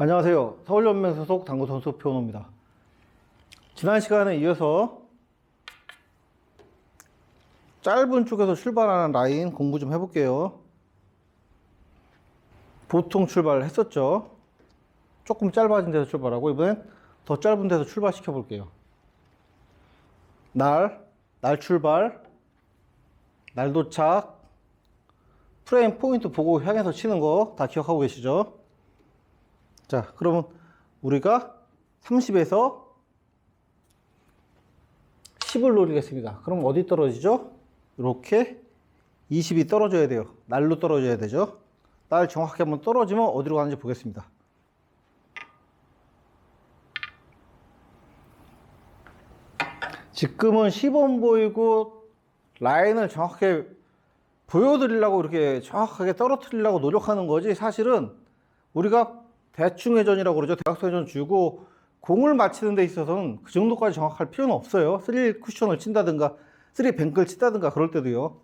안녕하세요. 서울연맹 소속 당구 선수 표노입니다. 지난 시간에 이어서 짧은 쪽에서 출발하는 라인 공부 좀 해볼게요. 보통 출발을 했었죠. 조금 짧아진 데서 출발하고 이번엔 더 짧은 데서 출발시켜 볼게요. 날, 날 출발, 날 도착, 프레임 포인트 보고 향해서 치는 거 다 기억하고 계시죠? 자, 그러면 우리가 30에서 10을 노리겠습니다. 그럼 어디 떨어지죠? 이렇게 20이 떨어져야 돼요. 날로 떨어져야 되죠. 날 정확하게 한번 떨어지면 어디로 가는지 보겠습니다. 지금은 시범 보이고 라인을 정확하게 보여드리려고 이렇게 정확하게 떨어뜨리려고 노력하는 거지 사실은 우리가 대충 회전이라고 그러죠. 대각선 회전 주고 공을 맞히는 데 있어서는 그 정도까지 정확할 필요는 없어요. 쓰리 쿠션을 친다든가 쓰리 뱅크를 친다든가 그럴 때도요.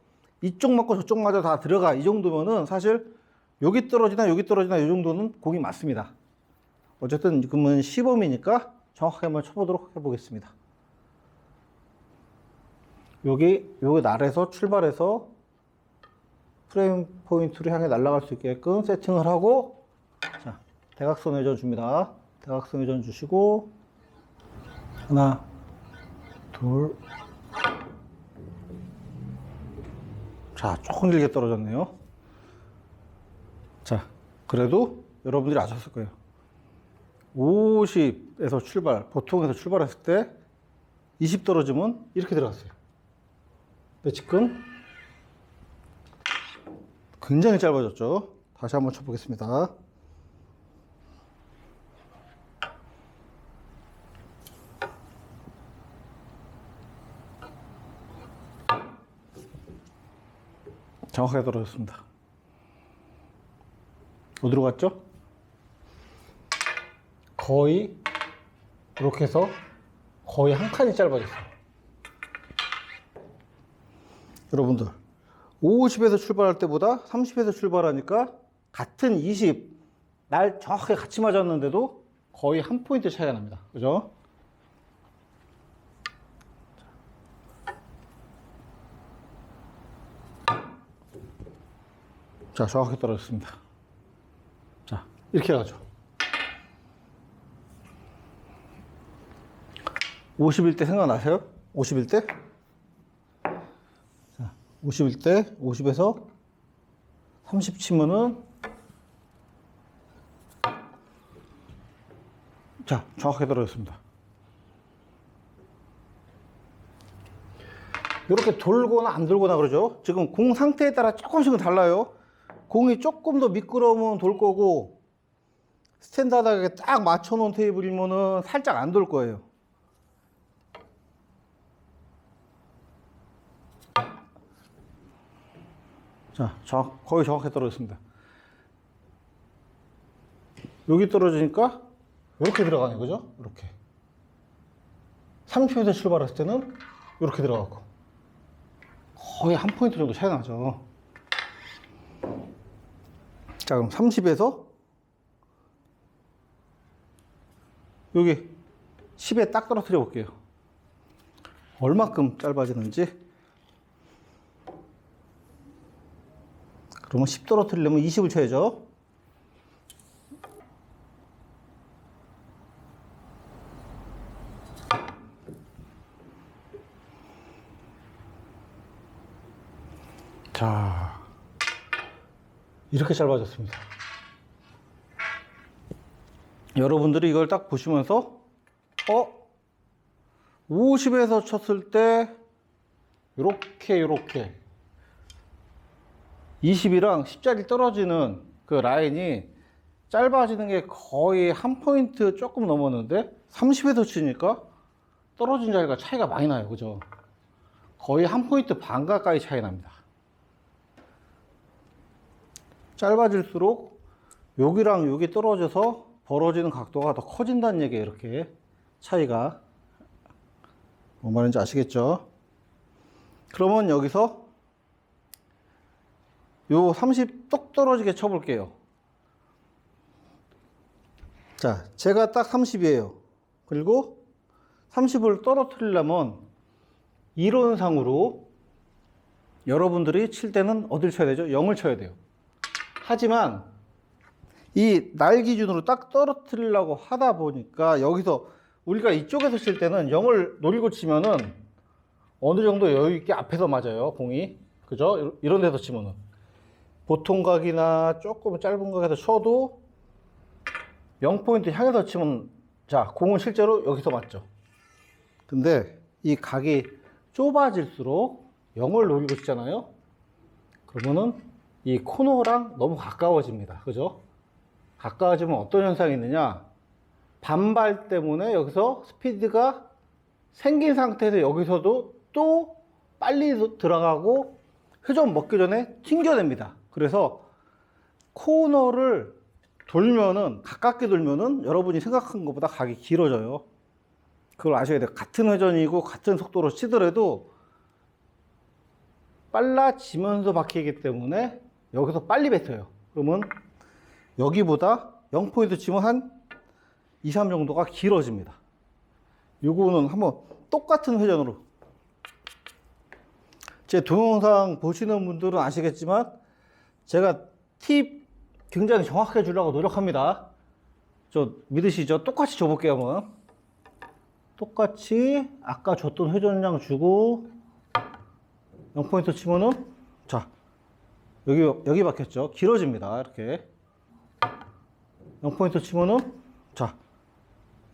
이쪽 맞고 저쪽 맞아 다 들어가 이 정도면은 사실 여기 떨어지나 여기 떨어지나 이 정도는 공이 맞습니다. 어쨌든 지금은 시범이니까 정확하게 한번 쳐보도록 해보겠습니다. 여기 요 날에서 출발해서 프레임 포인트를 향해 날아갈 수 있게끔 세팅을 하고 자 대각선 회전 줍니다. 대각선 회전 주시고 하나 둘 자, 조금 길게 떨어졌네요. 자, 그래도 여러분들이 아셨을 거예요. 50에서 출발, 보통에서 출발했을 때 20 떨어지면 이렇게 들어갔어요. 지금 굉장히 짧아졌죠. 다시 한번 쳐보겠습니다. 정확하게 떨어졌습니다. 어디로 갔죠? 거의 이렇게 해서 거의 한 칸이 짧아졌어요. 여러분들 50에서 출발할 때보다 30에서 출발하니까 같은 20, 날 정확하게 같이 맞았는데도 거의 한 포인트 차이가 납니다. 그죠? 자, 정확하게 떨어졌습니다. 자, 이렇게 가죠. 51대 생각나세요? 51대? 자, 51대, 50에서 30 치면은 자, 정확하게 떨어졌습니다. 이렇게 돌거나 안 돌거나 그러죠. 지금 공 상태에 따라 조금씩은 달라요. 공이 조금 더 미끄러우면 돌 거고 스탠다드하게 딱 맞춰놓은 테이블이면은 살짝 안 돌 거예요. 자, 정, 거의 정확하게 떨어졌습니다. 여기 떨어지니까 이렇게 들어가는 거죠? 이렇게. 30m 출발했을 때는 이렇게 들어가고 거의 한 포인트 정도 차이 나죠. 자, 그럼 30에서 여기 10에 딱 떨어뜨려 볼게요. 얼마큼 짧아지는지. 그러면 10 떨어뜨리려면 20을 쳐야죠. 자, 이렇게 짧아졌습니다. 여러분들이 이걸 딱 보시면서, 어? 50에서 쳤을 때, 요렇게, 요렇게. 20이랑 10짜리 떨어지는 그 라인이 짧아지는 게 거의 한 포인트 조금 넘었는데, 30에서 치니까 떨어진 자리가 차이가 많이 나요. 그죠? 거의 한 포인트 반 가까이 차이 납니다. 짧아질수록 여기랑 여기 떨어져서 벌어지는 각도가 더 커진다는 얘기예요. 이렇게 차이가 뭔 말인지 아시겠죠? 그러면 여기서 요 30 똑 떨어지게 쳐볼게요. 자, 제가 딱 30이에요. 그리고 30을 떨어뜨리려면 이론상으로 여러분들이 칠 때는 어딜 쳐야 되죠? 0을 쳐야 돼요. 하지만 이 날 기준으로 딱 떨어뜨리려고 하다 보니까 여기서 우리가 이쪽에서 칠 때는 0을 노리고 치면은 어느 정도 여유 있게 앞에서 맞아요, 공이. 그죠? 이런 데서 치면은. 보통 각이나 조금 짧은 각에서 쳐도 0포인트 향해서 치면 자, 공은 실제로 여기서 맞죠. 근데 이 각이 좁아질수록 0을 노리고 치잖아요. 그러면은 이 코너랑 너무 가까워집니다. 그죠? 가까워지면 어떤 현상이 있느냐? 반발 때문에 여기서 스피드가 생긴 상태에서 여기서도 또 빨리 들어가고 회전 먹기 전에 튕겨냅니다. 그래서 코너를 돌면은 가깝게 돌면은 여러분이 생각한 것보다 각이 길어져요. 그걸 아셔야 돼요. 같은 회전이고 같은 속도로 치더라도 빨라지면서 바뀌기 때문에 여기서 빨리 뱉어요. 그러면 여기보다 0포인트 치면 한 2, 3 정도가 길어집니다. 요거는 한번 똑같은 회전으로 제 동영상 보시는 분들은 아시겠지만 제가 팁 굉장히 정확하게 주려고 노력합니다. 저 믿으시죠? 똑같이 줘볼게요, 한번. 똑같이 아까 줬던 회전량 주고 0포인트 치면은 자 여기 여기 박혔죠? 길어집니다. 이렇게. 0포인트 치면은 자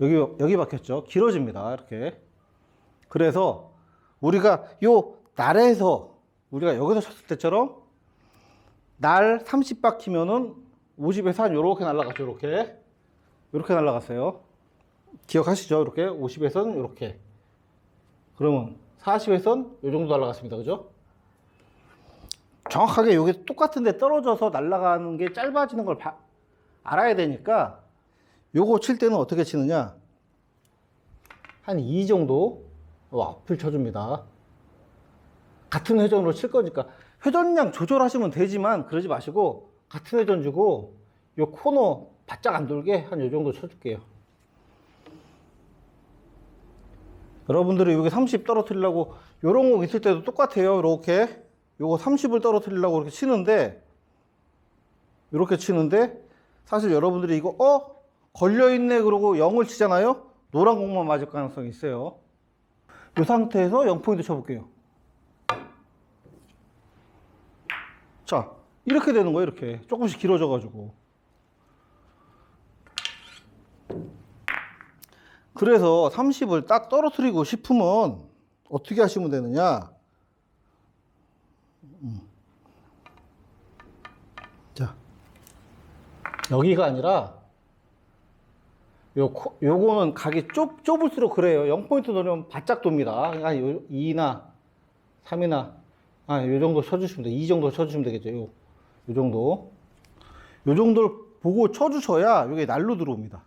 여기 여기 박혔죠? 길어집니다. 이렇게. 그래서 우리가 요 날에서 우리가 여기서 쳤을 때처럼 날 30 박히면은 50에서 한 요렇게 날아갔죠? 요렇게. 요렇게 날아갔어요. 기억하시죠? 이렇게? 50에서는 요렇게. 그러면 40에선 요 정도 날아갔습니다. 그죠 정확하게 여기 똑같은 데 떨어져서 날아가는 게 짧아지는 걸 봐- 알아야 되니까 요거 칠 때는 어떻게 치느냐? 한이 정도? 앞을 쳐줍니다. 같은 회전으로 칠 거니까. 회전량 조절하시면 되지만 그러지 마시고 같은 회전 주고 요 코너 바짝 안 돌게 한 요 정도 쳐줄게요. 여러분들이 여기 30 떨어뜨리려고 요런 공 있을 때도 똑같아요 이렇게 요거 30을 떨어뜨리려고 이렇게 치는데 이렇게 치는데 사실 여러분들이 이거 어? 걸려있네 그러고 0을 치잖아요? 노란 공만 맞을 가능성이 있어요. 이 상태에서 0포인트 쳐볼게요. 자 이렇게 되는 거예요 이렇게. 조금씩 길어져 가지고. 그래서 30을 딱 떨어뜨리고 싶으면 어떻게 하시면 되느냐 자, 여기가 아니라 요 코- 요거는 각이 좁 좁을수록 그래요. 0포인트 놓으면 바짝 돕니다. 그러니까 요 2나 3이나 아, 요 정도 쳐 주시면 돼. 2 정도 쳐 주시면 되겠죠. 요, 요 정도. 요 정도를 보고 쳐 주셔야 요게 날로 들어옵니다.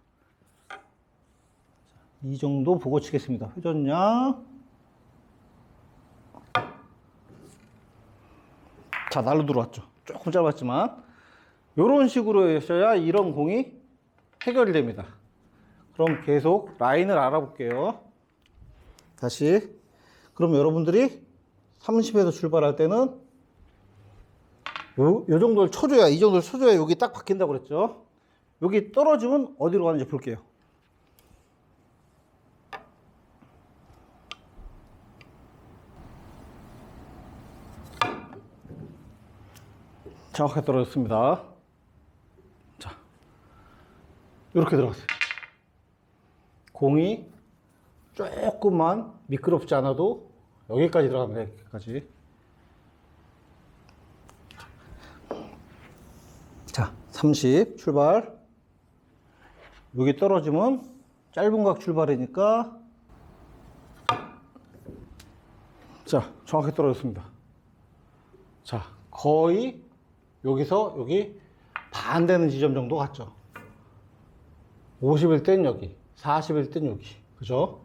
이 정도 보고 치겠습니다. 회전량 자, 날로 들어왔죠. 조금 짧았지만. 이런 식으로 하셔야 이런 공이 해결이 됩니다. 그럼 계속 라인을 알아볼게요. 다시. 그럼 여러분들이 30에서 출발할 때는 요, 요 정도를 쳐줘야, 이 정도를 쳐줘야 여기 딱 박힌다고 그랬죠. 여기 떨어지면 어디로 가는지 볼게요. 정확하게 떨어졌습니다. 자, 이렇게 들어갔어요. 공이 조금만 미끄럽지 않아도 여기까지 들어갑니다. 여기까지. 자, 30 출발. 여기 떨어지면 짧은 각 출발이니까 자, 정확히 떨어졌습니다. 자, 거의 여기서 여기 반 되는 지점 정도 갔죠. 50일 땐 여기, 40일 땐 여기. 그죠?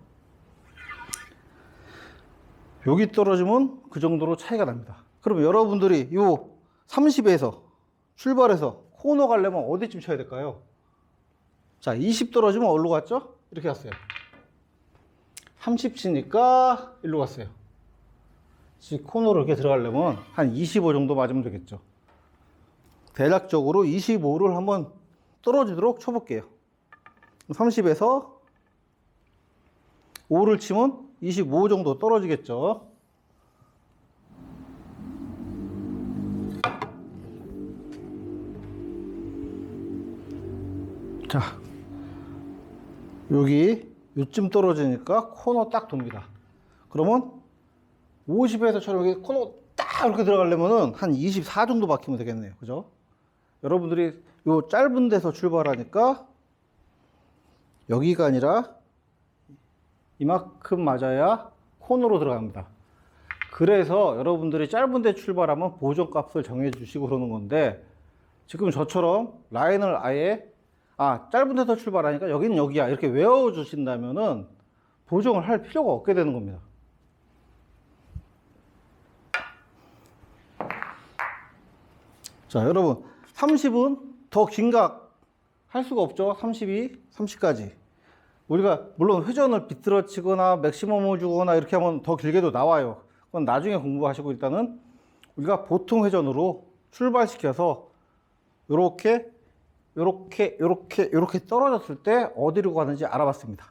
여기 떨어지면 그 정도로 차이가 납니다. 그럼 여러분들이 요 30에서 출발해서 코너 가려면 어디쯤 쳐야 될까요? 자, 20 떨어지면 어디로 갔죠? 이렇게 갔어요. 30 치니까 일로 갔어요. 지 코너로 이렇게 들어가려면 한 25 정도 맞으면 되겠죠. 대략적으로 25를 한번 떨어지도록 쳐볼게요. 30에서 5를 치면 25 정도 떨어지겠죠. 자, 여기 요쯤 떨어지니까 코너 딱 돕니다. 그러면 50에서처럼 여기 코너 딱 이렇게 들어가려면은 한 24 정도 박히면 되겠네요. 그죠? 여러분들이 요 짧은 데서 출발하니까 여기가 아니라 이만큼 맞아야 코너로 들어갑니다. 그래서 여러분들이 짧은 데 출발하면 보정값을 정해 주시고 그러는 건데 지금 저처럼 라인을 아예 아 짧은 데서 출발하니까 여기는 여기야 이렇게 외워 주신다면은 보정을 할 필요가 없게 되는 겁니다. 자 여러분 30은 더 긴 각 할 수가 없죠 32, 30까지 우리가 물론 회전을 비틀어 치거나 맥시멈을 주거나 이렇게 하면 더 길게도 나와요 그건 나중에 공부하시고 일단은 우리가 보통 회전으로 출발시켜서 이렇게 요렇게 요렇게 요렇게 떨어졌을 때 어디로 가는지 알아봤습니다.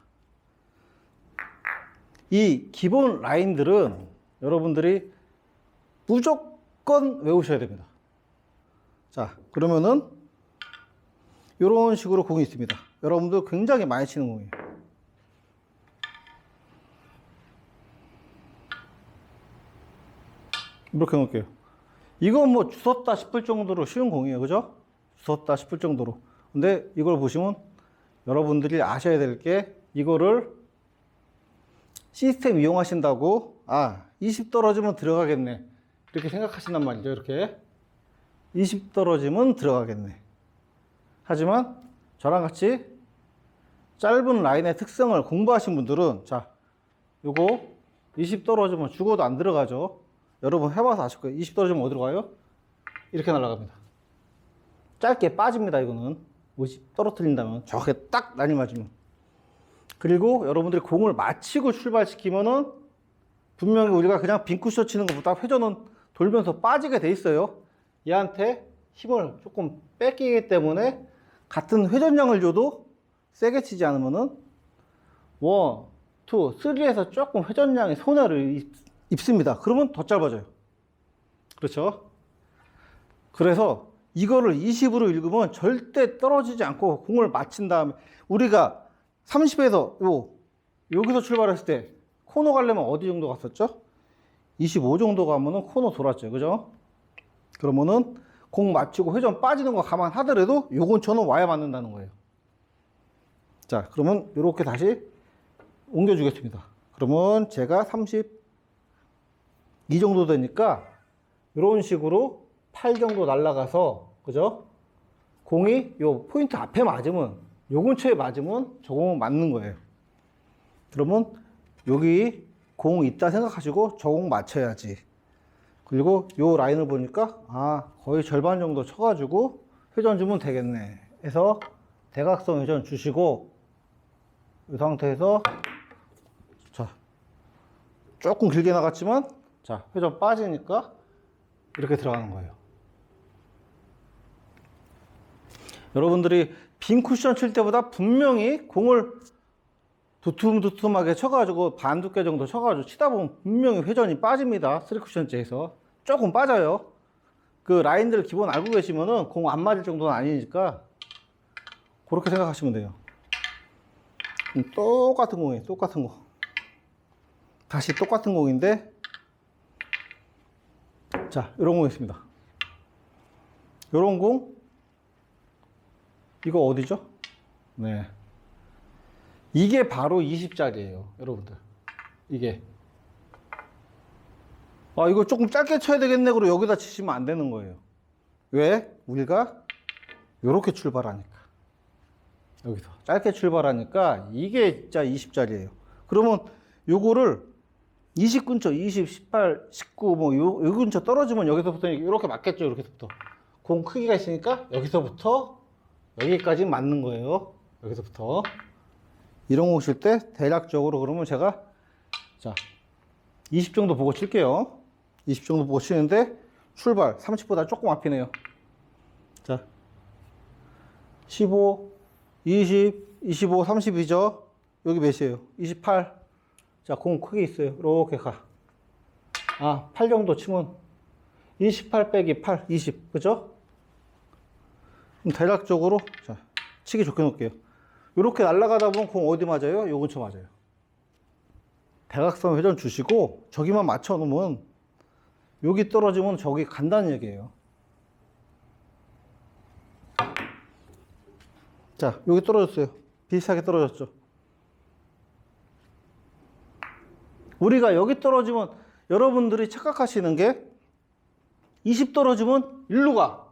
이 기본 라인들은 여러분들이 무조건 외우셔야 됩니다. 자, 그러면은 이런 식으로 공이 있습니다. 여러분들 굉장히 많이 치는 공이에요. 이렇게 놓을게요. 이건 뭐 주웠다 싶을 정도로 쉬운 공이에요. 그죠? 주웠다 싶을 정도로. 근데 이걸 보시면 여러분들이 아셔야 될 게 이거를 시스템 이용하신다고 아, 20 떨어지면 들어가겠네. 이렇게 생각하신단 말이죠. 이렇게. 20 떨어지면 들어가겠네. 하지만 저랑 같이 짧은 라인의 특성을 공부하신 분들은 자, 요거 20 떨어지면 죽어도 안 들어가죠. 여러분 해봐서 아실 거예요. 20 떨어지면 어디로 가요? 이렇게 날아갑니다. 짧게 빠집니다. 이거는 50 떨어뜨린다면 정확하게 딱 라인 맞으면. 그리고 여러분들이 공을 맞히고 출발시키면은 분명히 우리가 그냥 빈쿠션 치는 것보다 회전은 돌면서 빠지게 돼 있어요. 얘한테 힘을 조금 뺏기기 때문에 같은 회전량을 줘도 세게 치지 않으면은 원, 투, 쓰리에서 조금 회전량이 손해를 입, 입습니다. 그러면 더 짧아져요. 그렇죠? 그래서 이거를 20으로 읽으면 절대 떨어지지 않고 공을 맞힌 다음에 우리가 30에서 요 여기서 출발했을 때 코너 가려면 어디 정도 갔었죠? 25 정도 가면은 코너 돌았죠. 그죠? 그러면은 공 맞추고 회전 빠지는 거 감안하더라도 요 근처는 와야 맞는다는 거예요. 자, 그러면 이렇게 다시 옮겨 주겠습니다. 그러면 제가 30 이 정도 되니까 이런 식으로 8 정도 날아가서 그죠? 공이 요 포인트 앞에 맞으면 요 근처에 맞으면 저 공은 맞는 거예요. 그러면 여기 공 있다 생각하시고 저공 맞춰야지. 그리고 요 라인을 보니까 아 거의 절반 정도 쳐가지고 회전 주면 되겠네. 해서 대각선 회전 주시고 이 상태에서 자 조금 길게 나갔지만 자 회전 빠지니까 이렇게 들어가는 거예요. 여러분들이 빈 쿠션 칠 때보다 분명히 공을 두툼두툼하게 쳐가지고 반 두께 정도 쳐가지고 치다 보면 분명히 회전이 빠집니다. 쓰리 쿠션째에서 조금 빠져요. 그 라인들 기본 알고 계시면은 공 안 맞을 정도는 아니니까 그렇게 생각하시면 돼요. 음, 똑같은 공이에요. 똑같은 거. 다시 똑같은 공인데 자, 이런 공 있습니다. 이런 공 이거 어디죠? 네. 이게 바로 20짜리예요, 여러분들. 이게. 아, 이거 조금 짧게 쳐야 되겠네. 그리고 여기다 치시면 안 되는 거예요. 왜? 우리가 이렇게 출발하니까. 여기서. 짧게 출발하니까 이게 진짜 20짜리예요. 그러면 요거를 20 근처, 20, 18, 19, 뭐, 요, 요 근처 떨어지면 여기서부터 이렇게 맞겠죠, 이렇게부터. 공 크기가 있으니까 여기서부터 여기까지 맞는 거예요. 여기서부터. 이런 공칠때 대략적으로 그러면 제가 자, 20 정도 보고 칠게요. 20 정도 보고 치는데 출발 30보다 조금 앞이네요. 자, 15, 20, 25, 30이죠. 여기 몇이에요? 28. 자, 공 크게 있어요. 이렇게 가. 아, 8 정도 치면 28 빼기 8, 20. 그죠? 대략적으로 자, 치기 좋게 놓을게요. 이렇게 날아가다 보면 공 어디 맞아요? 요 근처 맞아요. 대각선 회전 주시고 저기만 맞춰 놓으면 여기 떨어지면 저기 간다는 얘기예요. 자, 여기 떨어졌어요. 비슷하게 떨어졌죠. 우리가 여기 떨어지면 여러분들이 착각하시는 게 20 떨어지면 일로 가.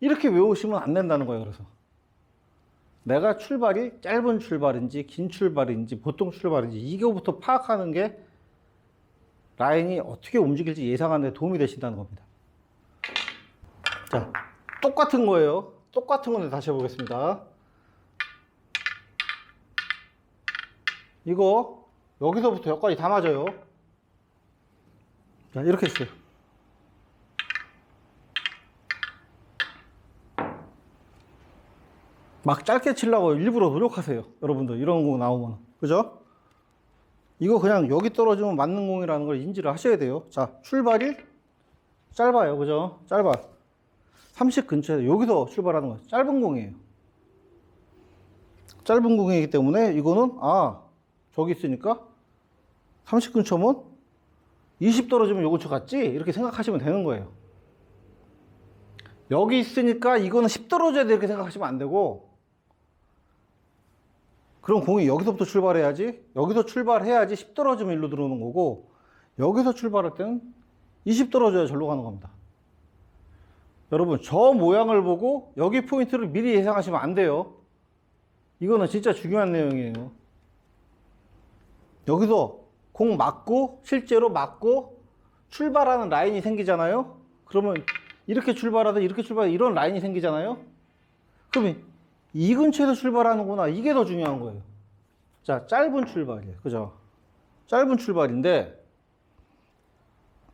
이렇게 외우시면 안 된다는 거예요. 그래서 내가 출발이 짧은 출발인지 긴 출발인지 보통 출발인지 이거부터 파악하는 게 라인이 어떻게 움직일지 예상하는 데 도움이 되신다는 겁니다. 자, 똑같은 거예요. 똑같은 건데 다시 해보겠습니다. 이거 여기서부터 여기까지 다 맞아요. 자, 이렇게 했어요. 막 짧게 치려고 일부러 노력하세요. 여러분들 이런 거 나오면 그죠? 이거 그냥 여기 떨어지면 맞는 공이라는 걸 인지를 하셔야 돼요. 자 출발이 짧아요, 그죠? 짧아. 30 근처에 여기서 출발하는 거예요. 짧은 공이에요. 짧은 공이기 때문에 이거는 아 저기 있으니까? 30 근처면? 20 떨어지면 요 근처 같지? 이렇게 생각하시면 되는 거예요. 여기 있으니까 이거는 10 떨어져야 돼 이렇게 생각하시면 안 되고. 그럼 공이 여기서부터 출발해야지? 여기서 출발해야지 10 떨어지면 일로 들어오는 거고 여기서 출발할 때는 20 떨어져야 절로 가는 겁니다. 여러분 저 모양을 보고 여기 포인트를 미리 예상하시면 안 돼요. 이거는 진짜 중요한 내용이에요 여기서 공 맞고 실제로 맞고 출발하는 라인이 생기잖아요 그러면 이렇게 출발하든 이렇게 출발하든 이런 라인이 생기잖아요 그러면 이 근처에서 출발하는구나. 이게 더 중요한 거예요. 자, 짧은 출발이에요. 그죠? 짧은 출발인데,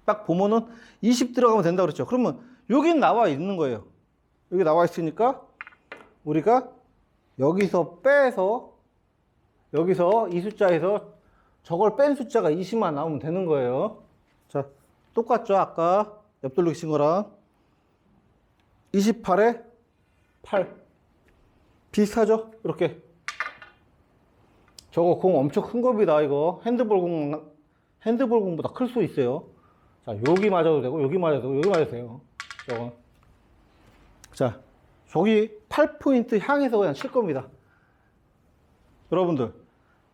딱 보면은 20 들어가면 된다 그랬죠. 그러면 여긴 나와 있는 거예요. 여기 나와 있으니까 우리가 여기서 빼서 여기서 이 숫자에서 저걸 뺀 숫자가 20만 나오면 되는 거예요. 자, 똑같죠? 아까 옆돌리기 친 거랑 28에 8. 비슷하죠? 이렇게. 저거 공 엄청 큰 겁니다, 이거. 핸드볼 공, 핸드볼 공보다 클 수 있어요. 자, 여기 맞아도 되고, 여기 맞아도 되고, 여기 맞아도 돼요. 저거. 자, 저기 8포인트 향해서 그냥 칠 겁니다. 여러분들,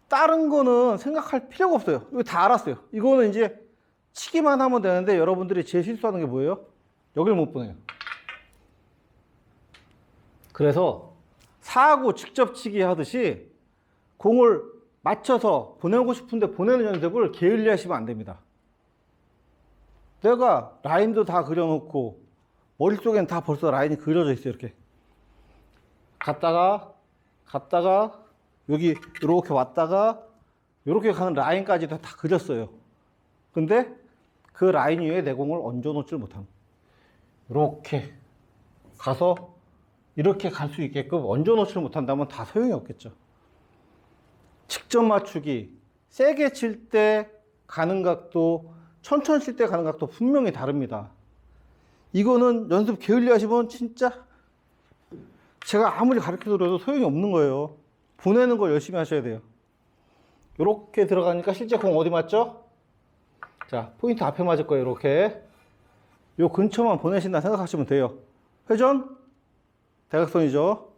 다른 거는 생각할 필요가 없어요. 이거 다 알았어요. 이거는 이제 치기만 하면 되는데, 여러분들이 제일 실수하는 게 뭐예요? 여기를 못 보내요. 그래서 사고 직접 치기 하듯이 공을 맞춰서 보내고 싶은데 보내는 연습을 게을리 하시면 안 됩니다. 내가 라인도 다 그려놓고 머릿속엔 다 벌써 라인이 그려져 있어요. 이렇게. 갔다가 갔다가 여기 이렇게 왔다가 이렇게 가는 라인까지도 다 그렸어요. 근데 그 라인 위에 내 공을 얹어 놓질 못함. 이렇게 가서 이렇게 갈 수 있게끔 얹어놓지를 못한다면 다 소용이 없겠죠. 직접 맞추기, 세게 칠 때 가는 각도, 천천히 칠 때 가는 각도 분명히 다릅니다. 이거는 연습 게을리 하시면 진짜 제가 아무리 가르쳐 드려도 소용이 없는 거예요. 보내는 걸 열심히 하셔야 돼요. 이렇게 들어가니까 실제 공 어디 맞죠? 자, 포인트 앞에 맞을 거예요, 이렇게. 요 근처만 보내신다 생각하시면 돼요. 회전, 대각선이죠.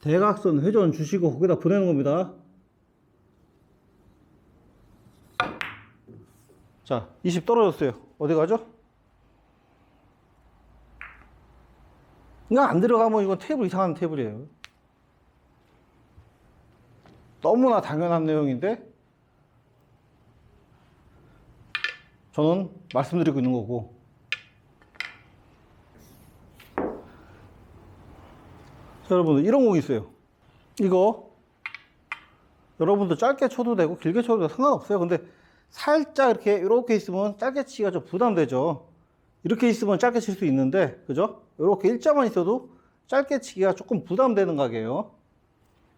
대각선 회전 주시고 거기다 보내는 겁니다. 자, 20 떨어졌어요. 어디 가죠? 이거 안 들어가면 이건 테이블 이상한 테이블이에요. 너무나 당연한 내용인데 저는 말씀드리고 있는 거고 자, 여러분 이런 공이 있어요. 이거 여러분도 짧게 쳐도 되고 길게 쳐도 상관없어요. 근데 살짝 이렇게 이렇게 있으면 짧게 치기가 좀 부담되죠. 이렇게 있으면 짧게 칠 수 있는데 그죠? 이렇게 일자만 있어도 짧게 치기가 조금 부담되는 가게예요.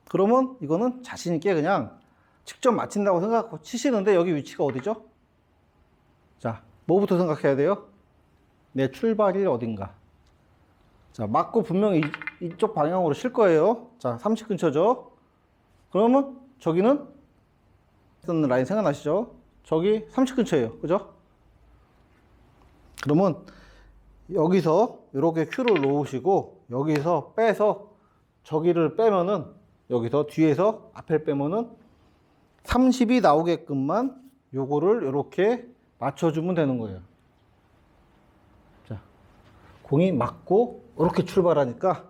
그러면 이거는 자신 있게 그냥 직접 맞힌다고 생각하고 치시는데 여기 위치가 어디죠? 자, 뭐부터 생각해야 돼요? 내 출발이 어딘가. 자, 맞고 분명히 이, 이쪽 방향으로 칠 거예요. 자, 30 근처죠? 그러면 저기는 라인 생각나시죠? 저기 30 근처예요. 그죠? 그러면 여기서 이렇게 큐를 놓으시고 여기서 빼서 저기를 빼면은 여기서 뒤에서 앞을 빼면은 30이 나오게끔만 요거를 이렇게 맞춰주면 되는 거예요. 자, 공이 맞고 이렇게 출발하니까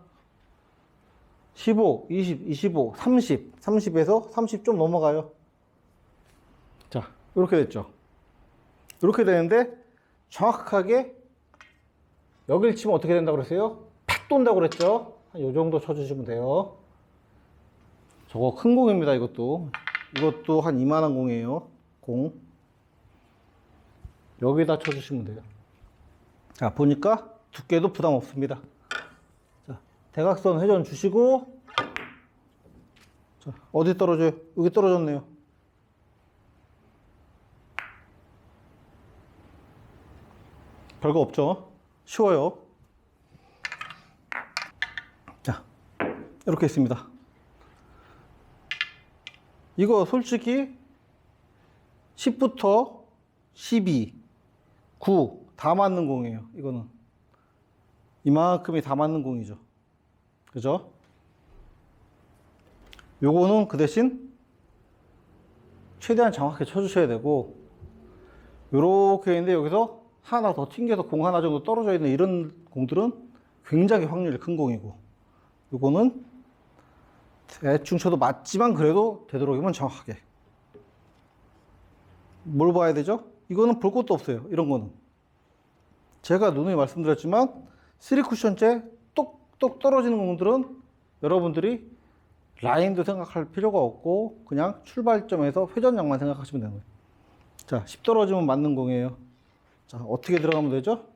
15, 20, 25, 30, 30에서 30 좀 넘어가요. 자, 이렇게 됐죠. 이렇게 되는데 정확하게 여길 치면 어떻게 된다고 그랬어요? 팍 돈다고 그랬죠? 한 요 정도 쳐주시면 돼요. 저거 큰 공입니다, 이것도. 이것도 한 이만한 공이에요. 공. 여기다 쳐주시면 돼요. 자, 보니까 두께도 부담 없습니다. 자, 대각선 회전 주시고, 자, 어디 떨어져요? 여기 떨어졌네요. 별거 없죠? 쉬워요. 자, 이렇게 있습니다. 이거 솔직히 10부터 12, 9, 다 맞는 공이에요. 이거는. 이만큼이 다 맞는 공이죠. 그죠? 요거는 그 대신 최대한 정확하게 쳐주셔야 되고, 요렇게 있는데 여기서 하나 더 튕겨서 공 하나 정도 떨어져 있는 이런 공들은 굉장히 확률이 큰 공이고, 요거는 대충 쳐도 맞지만 그래도 되도록이면 정확하게. 뭘 봐야 되죠? 이거는 볼 것도 없어요. 이런 거는. 제가 누누이 말씀드렸지만 3쿠션째 똑똑 떨어지는 공들은 여러분들이 라인도 생각할 필요가 없고 그냥 출발점에서 회전량만 생각하시면 되는 거예요. 자, 10 떨어지면 맞는 공이에요. 자, 어떻게 들어가면 되죠?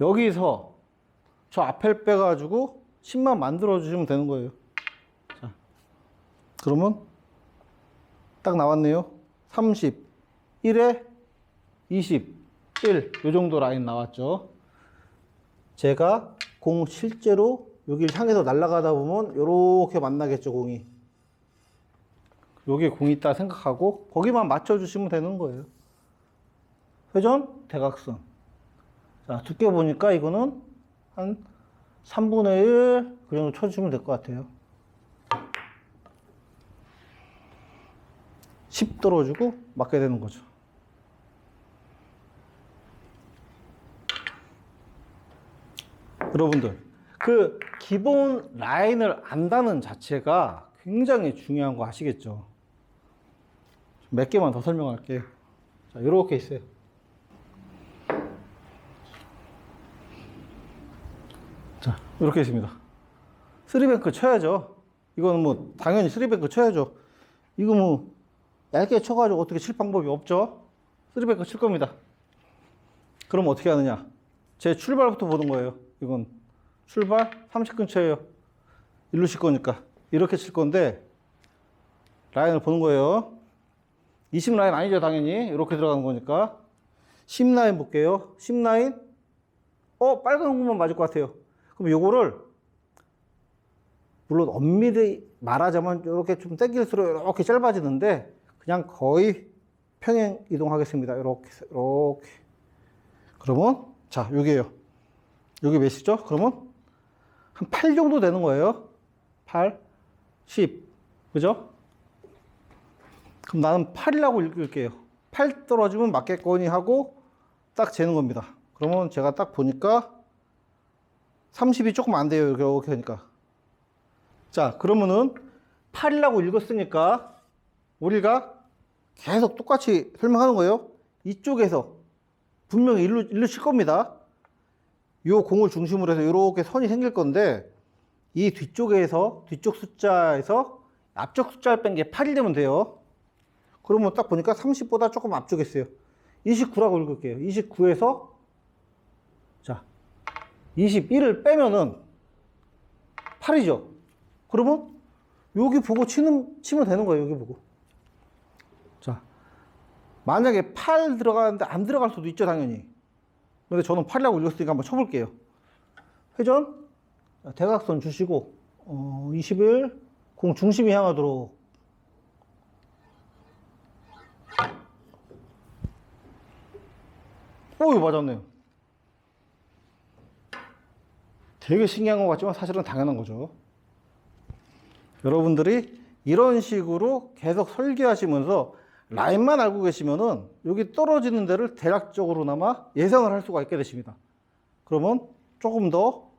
여기서 저 앞에 빼가지고 10만 만들어 주시면 되는 거예요. 자, 그러면 딱 나왔네요. 30, 1에 20, 1. 요 정도 라인 나왔죠. 제가 공 실제로 여기를 향해서 날아가다 보면 요렇게 만나겠죠, 공이. 여기 공이 있다 생각하고 거기만 맞춰주시면 되는 거예요. 회전, 대각선. 자, 두께 보니까 이거는 한 3분의 1, 그 정도 쳐주시면 될 것 같아요. 10 떨어지고 맞게 되는 거죠. 여러분들, 그 기본 라인을 안다는 자체가 굉장히 중요한 거 아시겠죠? 몇 개만 더 설명할게요. 자, 이렇게 있어요. 이렇게 있습니다. 쓰리뱅크 쳐야죠. 이거는 뭐, 당연히 쓰리뱅크 쳐야죠. 이거 뭐, 얇게 쳐가지고 어떻게 칠 방법이 없죠? 쓰리뱅크 칠 겁니다. 그럼 어떻게 하느냐? 제 출발부터 보는 거예요. 이건 출발 30 근처예요. 일로 칠 거니까. 이렇게 칠 건데, 라인을 보는 거예요. 20 라인 아니죠, 당연히. 이렇게 들어가는 거니까. 10 라인 볼게요. 10 라인. 어, 빨간 공만 맞을 것 같아요. 그럼 요거를 물론 엄밀히 말하자면 이렇게 좀 땡길수록 이렇게 짧아지는데 그냥 거의 평행 이동하겠습니다. 이렇게 이렇게 그러면 자 여기에요. 여기 몇이죠? 그러면 한 8 정도 되는 거예요. 8, 10 그죠? 그럼 나는 8이라고 읽을게요. 8 떨어지면 맞겠거니 하고 딱 재는 겁니다. 그러면 제가 딱 보니까 30이 조금 안 돼요. 이렇게 하니까. 자, 그러면은 8이라고 읽었으니까 우리가 계속 똑같이 설명하는 거예요. 이쪽에서 분명히 일로, 일로 칠 겁니다. 요 공을 중심으로 해서 이렇게 선이 생길 건데 이 뒤쪽에서 뒤쪽 숫자에서 앞쪽 숫자를 뺀 게 8이 되면 돼요. 그러면 딱 보니까 30보다 조금 앞쪽에 있어요. 29라고 읽을게요. 29에서 자 21을 빼면은 8이죠. 그러면 여기 보고 치는 치면 되는 거예요. 여기 보고. 자 만약에 8 들어가는데 안 들어갈 수도 있죠, 당연히. 근데 저는 8이라고 읽었으니까 한번 쳐볼게요. 회전 자, 대각선 주시고 어, 21, 공 중심이 향하도록 오, 이거 맞았네요. 되게 신기한 것 같지만 사실은 당연한 거죠. 여러분들이 이런 식으로 계속 설계하시면서 라인만 알고 계시면은 여기 떨어지는 데를 대략적으로나마 예상을 할 수가 있게 되십니다. 그러면 조금 더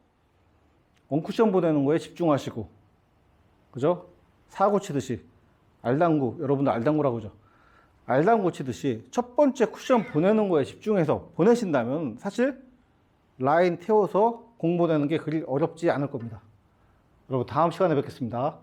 원쿠션 보내는 거에 집중하시고, 그죠? 사고 치듯이 알당구, 여러분들 알당구라고 그러죠. 알당구 치듯이 첫 번째 쿠션 보내는 거에 집중해서 보내신다면 사실 라인 태워서 공 보내는 게 그리 어렵지 않을 겁니다. 여러분 다음 시간에 뵙겠습니다.